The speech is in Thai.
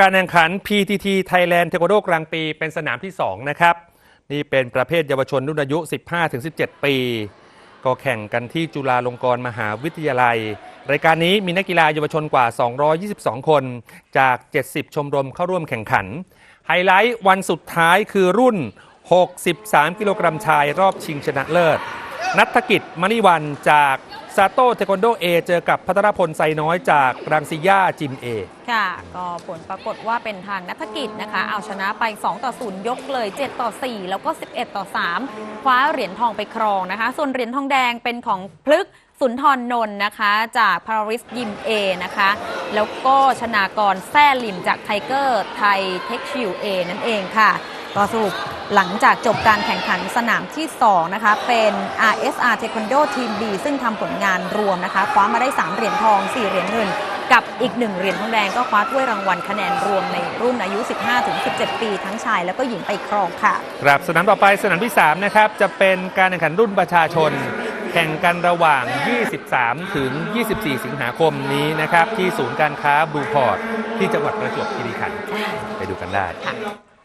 การแข่งขัน PTT Thailand Taekwondo กลางปีเป็นสนามที่ 2 นะครับ นี่เป็นประเภทเยาวชนรุ่นอายุ 15-17 ปี ก็แข่งกันที่จุฬาลงกรณ์มหาวิทยาลัย รายการนี้มีนักกีฬาเยาวชนกว่า 222 คน จาก 70 ชมรมเข้าร่วมแข่งขัน ไฮไลท์วันสุดท้ายคือรุ่น 63 กิโลกรัมชายรอบชิงชนะเลิศ นัฐกิจมณีวันจาก ซาโต้เทควันโดเอเจอกับพัทรพลไซน้อยจากรังสิยาจิมเอค่ะ ก็ผลปรากฏว่าเป็นทางนัฐกิจนะคะ เอาชนะไป 2 ต่อ 0 ยกเลย 7 ต่อ 4 แล้วก็ 11 ต่อ 3 คว้าเหรียญทองไปครองนะคะ ส่วนเหรียญทองแดงเป็นของพลึกสุนทรนนท์นะคะ จากพาริสยิมเอนะคะ แล้วก็ชนากรแซ่ลิมจากไทเกอร์ไทยเทคชิวเอนั่นเองค่ะก็สรุปหลังจากจบการแข่งขันสนามที่ 2 นะคะ เป็น RSR Taekwondo Team B ซึ่งทำผลงานรวมนะคะ คว้ามาได้ 3 เหรียญทอง 4 เหรียญเงิน กับอีก 1 เหรียญทองแดงก็คว้าถ้วยรางวัลคะแนนรวมในรุ่นอายุ 15-17 ปีทั้งชายแล้วก็หญิงไปครองค่ะครับสนามต่อไปสนามที่ 3 นะครับ จะเป็นการแข่งขันรุ่นประชาชน แข่งกันระหว่าง 23 ถึง 24 สิงหาคมนี้นะครับ ที่ศูนย์การค้าบลูพอร์ตที่จังหวัดประจวบคีรีขันธ์ไปดูกันได้ค่ะ